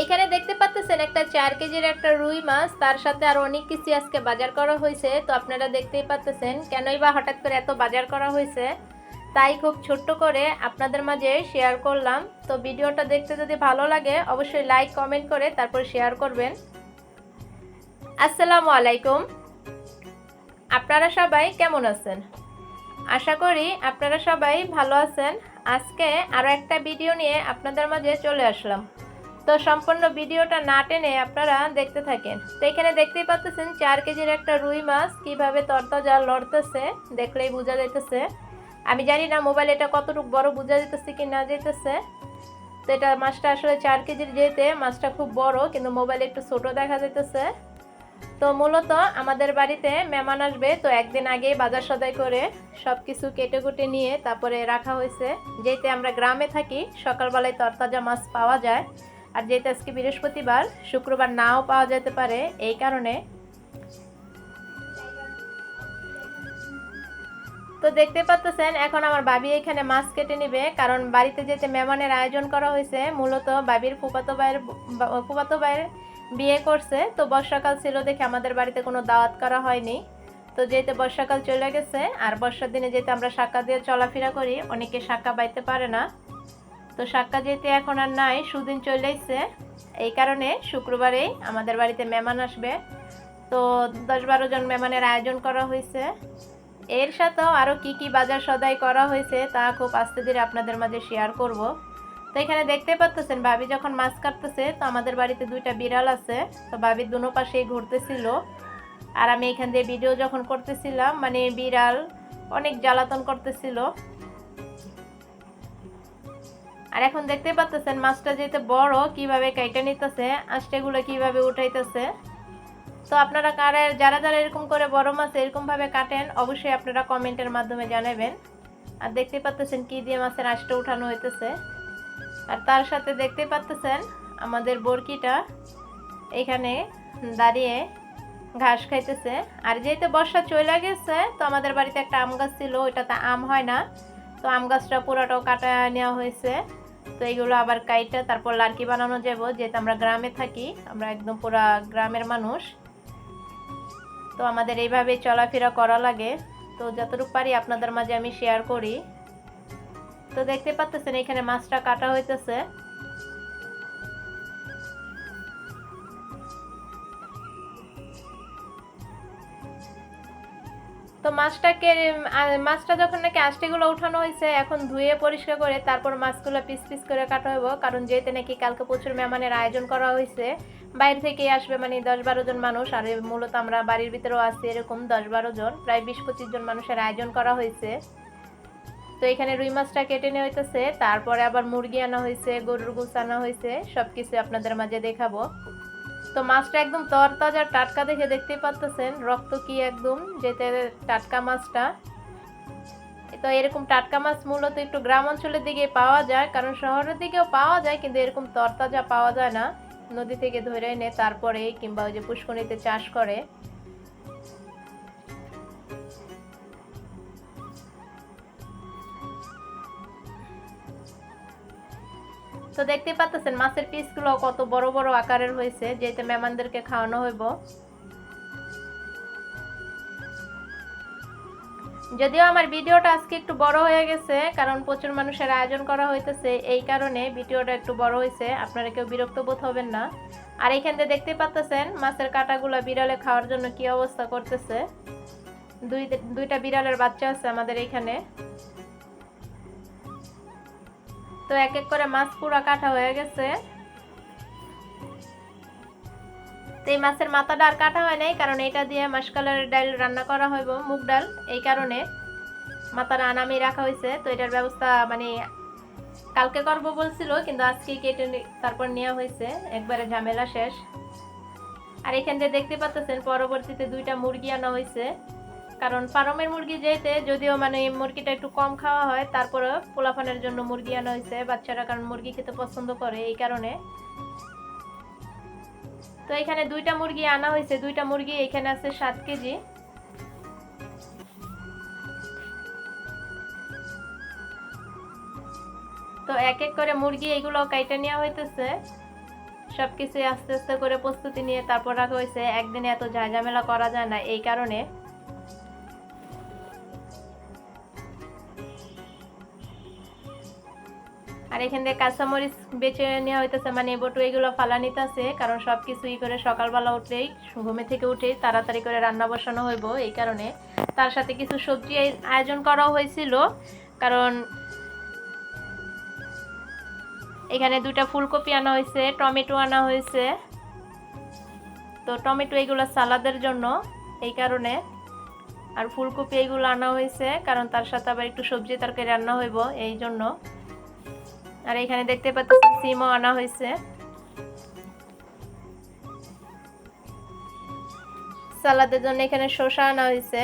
এইখানে দেখতে পাচ্ছেন একটা চার কেজির একটা রুই মাছ, তার সাথে আর অনেক কিছু আজকে বাজার করা হয়েছে। তো আপনারা দেখতেই পাচ্ছেন কেনই বা হঠাৎ করে এত বাজার করা হয়েছে। তাই খুব ছোট্ট করে আপনাদের মাঝে শেয়ার করলাম। তো ভিডিওটা দেখতে যদি ভালো লাগে, অবশ্যই লাইক কমেন্ট করে তারপর শেয়ার করবেন। আসসালামু আলাইকুম। আপনারা সবাই কেমন আছেন? আশা করি আপনারা সবাই ভালো আছেন। আজকে আরও একটা ভিডিও নিয়ে আপনাদের মাঝে চলে আসলাম। তো সম্পূর্ণ ভিডিওটা না টেনে আপনারা দেখতে থাকেন। তো এখানে দেখতেই পাচ্ছেন চার কেজির একটা রুই মাছ কীভাবে তরতাজা লড়তেছে, দেখলেই বোঝা যাইতেছে। আমি জানি না মোবাইল এটা কতটুকু বড় বোঝা যেতেছে কি না যেতেছে তো এটা মাছটা আসলে চার কেজির যেতে মাছটা খুব বড়, কিন্তু মোবাইলে একটু ছোট দেখা যেতেছে তো মূলত আমাদের বাড়িতে মেহমান আসবে, তো একদিন আগেই বাজার সদাই করে সব কিছু কেটে কুটে নিয়ে তারপরে রাখা হয়েছে। যেতে আমরা গ্রামে থাকি, সকালবেলায় তরতাজা মাছ পাওয়া যায়। আর যেহেতু আজকে বৃহস্পতিবার, শুক্রবার নাও পাওয়া যেতে পারে, এই কারণে। তো দেখতে পাচ্ছেন এখন আমার বাবি এখানে মাছ কেটে নেবে, কারণ বাড়িতে যেতে মেহমানের আয়োজন করা হয়েছে, মূলত বাবির ফুপাতো ভাইয়ের ফুপাতো ভাইয়ের বিয়ে করছে। তো বর্ষাকাল ছিল দেখে আমাদের বাড়িতে কোনো দাওয়াত করা হয়নি। তো যেহেতু বর্ষাকাল চলে গেছে, আর বর্ষার দিনে যেহেতু আমরা শাক্কা দিয়ে চলাফেরা করি, অনেকে শাক্কা বাইতে পারে না। তো শাক্কা যেতে এখন আর নাই, সুদিন চলে এসছে এই কারণে শুক্রবারেই আমাদের বাড়িতে মেহমান আসবে। তো দশ বারো জন মেহমানের আয়োজন করা হয়েছে। এর সাথেও আরও কি কি বাজার সদাই করা হয়েছে, তা খুব আস্তে ধীরে আপনাদের মাঝে শেয়ার করব। তো এখানে দেখতে পাচ্ছেন ভাবি যখন মাছ কাটতেছে, তো আমাদের বাড়িতে দুইটা বিড়াল আছে। তো ভাবির দুনো পাশেই ঘুরতেছিল। আর আমি এখান দিয়ে ভিডিও যখন করতেছিলাম মানে বিড়াল অনেক জ্বালাতন করতেছিল। আর এখন দেখতে পাচ্ছেন মাছটা যেতে বড়, কীভাবে কেটে নিতেছে আষ্টেগুলো কীভাবে উঠাইতেছে। তো আপনারা কারা, যারা যারা এরকম করে বড় মাছ এরকম ভাবে কাটেন, অবশ্যই আপনারা কমেন্টের মাধ্যমে জানাবেন। আর দেখতে পাচ্ছেন কি দিয়ে মাছের আঁশটা উঠানো হইতেছে। আর তার সাথে দেখতে পাচ্ছেন আমাদের বরকিটা এখানে দাঁড়িয়ে ঘাস খাইতেছে। আর যেহেতু বর্ষা চলে গেছে, তো আমাদের বাড়িতে একটা আম গাছ ছিল, ওইটাতে আম হয় না। তো আম গাছটা পুরোটাও কাটা নেওয়া হয়েছে। তো এইগুলো আবার কাইটা তারপর লার্কি বানানো যাব। যেহেতু আমরা গ্রামে থাকি, আমরা একদম পুরা গ্রামের মানুষ। তো আমাদের এইভাবে চলাফেরা করা লাগে। তো যতটুকু পারি আপনাদের মাঝে আমি শেয়ার করি। তো দেখতে পাচ্ছেন এখানে মাছটা কাটা হইতেছে। তো মাছটাকে মাছটা যখন নাকি আষ্টিগুলো উঠানো হয়েছে, এখন ধুয়ে পরিষ্কার করে তারপর মাছগুলো পিস পিস করে কাটা হইব। কারণ যেহেতু নাকি কালকে প্রচুর মেহমানের আয়োজন করা হয়েছে, বাইরে থেকে আসবে মানে দশ বারো জন মানুষ, আর মূলত আমরা বাড়ির ভিতরেও আছি এরকম দশ বারো জন, প্রায় বিশ পঁচিশ জন মানুষের আয়োজন করা হয়েছে। তো এখানে রুই মাছটা কেটে নেওয়া হইতেছে, তারপরে আবার মুরগি আনা হয়েছে, গরুর গুছ আনা হয়েছে সব কিছু আপনাদের মাঝে দেখাবো। তো মাছটা একদম তরতাজা টাটকা দেখে দেখতেই পাচ্তেছেন রক্ত কি একদম, যেতে টাটকা মাছটা। তো এরকম টাটকা মাছ মূলত একটু গ্রাম অঞ্চলের দিকে পাওয়া যায়, কারণ শহরের দিকেও পাওয়া যায়, কিন্তু এরকম তরতাজা পাওয়া যায় না। নদী থেকে ধরে এনে তারপরে কিংবা ওই যে পুষ্করিতে চাষ করে। তো দেখতে পাচ্ছেন মাছের পিসগুলো কত বড় বড় আকারের হয়েছে যেতে মেহমানদেরকে খাওয়ানো হইব। যদিও আমার ভিডিওটা আজকে একটু বড় হয়ে গেছে, কারণ প্রচুর মানুষের আয়োজন করা হইতেছে, এই কারণে ভিডিওটা একটু বড় হয়েছে আপনারা কেউ বিরক্ত বোধ হবেন না। আর এইখান থেকে দেখতে পাচ্ছেন মাছের কাটাগুলো বিড়ালে খাওয়ার জন্য কি অবস্থা করতেছে। দুই দুইটা বিড়ালের বাচ্চা আছে আমাদের এইখানে। তো এক এক করে মাছ পুরো কাটা হয়ে গেছে। তো এই মাছের মাথাটা আর কাটা হয় নাই, কারণ এটা দিয়ে মাসকালের ডাল রান্না করা হইব, মুগ ডাল, এই কারণে মাথাটা আনামি রাখা হয়েছে তো এটার ব্যবস্থা মানে কালকে করব বলছিল, কিন্তু আজকে কেটে তারপর নেওয়া হয়েছে একবারে ঝামেলা শেষ। আর এখান থেকে দেখতে পাচ্ছেন পরবর্তীতে দুইটা মুরগি আনা হয়েছে কারণ ফার্মের মুরগি যেতে যদিও মানে মুরগিটা একটু কম খাওয়া হয়, তারপরে পোলাফানের জন্য মুরগি আনা হয়েছে, বাচ্চারা কারণ মুরগি খেতে পছন্দ করে এই কারণে। তো এখানে দুইটা মুরগি আনা হয়েছে, দুইটা মুরগি এখানে আছে সাত কেজি। তো এক এক করে মুরগি এগুলো কাইটে নেওয়া হইতেছে। সব কিছুই আস্তে আস্তে করে প্রস্তুতি নিয়ে তারপর রাখা হয়েছে। একদিনে এত ঝামেলা করা যায় না এই কারণে। আর এখান থেকে কাঁচামরিচ বেছে নেওয়া হইতেছে মানে বটু এগুলো ফালা নিতেছে, কারণ সব কিছুই করে সকালবেলা উঠলেই, ঘুমে থেকে উঠেই তাড়াতাড়ি করে রান্না বসানো হইব এই কারণে। তার সাথে কিছু সবজি আয়োজন করাও হয়েছিল, কারণ এখানে দুটা ফুলকপি আনা হয়েছে, টমেটো আনা হয়েছে। তো টমেটো এগুলো সালাদের জন্য এই কারণে, আর ফুলকপি এগুলো আনা হয়েছে, কারণ তার সাথে আবার একটু সবজি তরকারি রান্না হইব এই জন্য। আর এখানে দেখতে পাচ্ছেন সিমও আনা হয়েছে। সালাদের জন্য এখানে শসা আনা হয়েছে।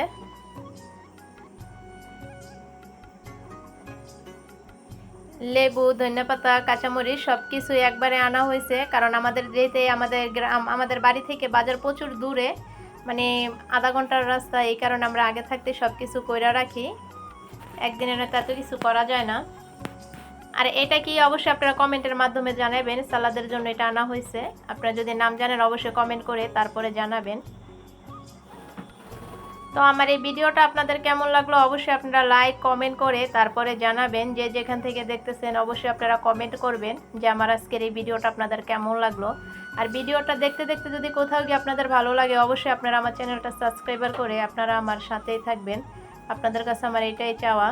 লেবু ধনেপাতা কাঁচামরিচ সব কিছু একবারে আনা হয়েছে, কারণ আমাদের যেতে আমাদের গ্রাম, আমাদের বাড়ি থেকে বাজার প্রচুর দূরে মানে আধা ঘণ্টার রাস্তা, এই কারণে আমরা আগে থাকতে সব কিছু কইরা রাখি। একদিনের এত কিছু করা যায় না। আর এটা কি অবশ্যই আপনারা কমেন্টের মাধ্যমে জানাবেন? সালাদের জন্য এটা আনা হয়েছে। আপনারা যদি নাম জানেন, অবশ্যই কমেন্ট করে তারপরে জানাবেন। তো আমার এই ভিডিওটা আপনাদের কেমন লাগল অবশ্যই আপনারা লাইক, কমেন্ট করে তারপরে জানাবেন। যে যেখান থেকে দেখতেছেন, অবশ্যই আপনারা কমেন্ট করবেন যে আমার আজকের এই ভিডিওটা আপনাদের কেমন লাগল। আর ভিডিওটা দেখতে দেখতে যদি কোথাও গিয়ে আপনাদের ভালো লাগে, অবশ্যই আপনারা আমার চ্যানেলটা সাবস্ক্রাইবার করে আপনারা আমার সাথেই থাকবেন। আপনাদের কাছে আমার এটাই চাওয়া।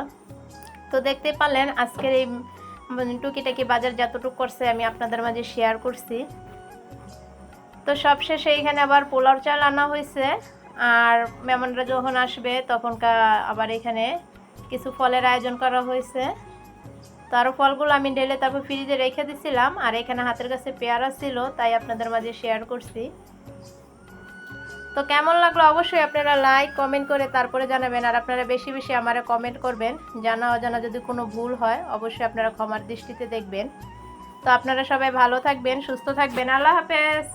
তো দেখতে পারলেন আজকের এই টুকিটাকি বাজার যতটুকু করছে আমি আপনাদের মাঝে শেয়ার করছি। তো সবশেষে এখানে আবার পোলাও চাল আনা হয়েছে। আর মেহমানরা যখন আসবে তখনকার আবার এখানে কিছু ফলের আয়োজন করা হয়েছে। তো আরও ফলগুলো আমি ঢেলে তারপর ফ্রিজে রেখে দিছিলাম। আর এখানে হাতের কাছে পেয়ারা ছিল, তাই আপনাদের মাঝে শেয়ার করছি। তো কেমন লাগল? অবশ্যই আপনারা লাইক কমেন্ট করে তারপরে জানাবেন। আর আপনারা বেশি বেশি আমারে কমেন্ট করবেন। জানা অজানা যদি কোনো ভুল হয়, অবশ্যই আপনারা ক্ষমার দৃষ্টিতে দেখবেন। তো আপনারা সবাই ভালো থাকবেন, সুস্থ থাকবেন। আল্লাহ হাফেজ!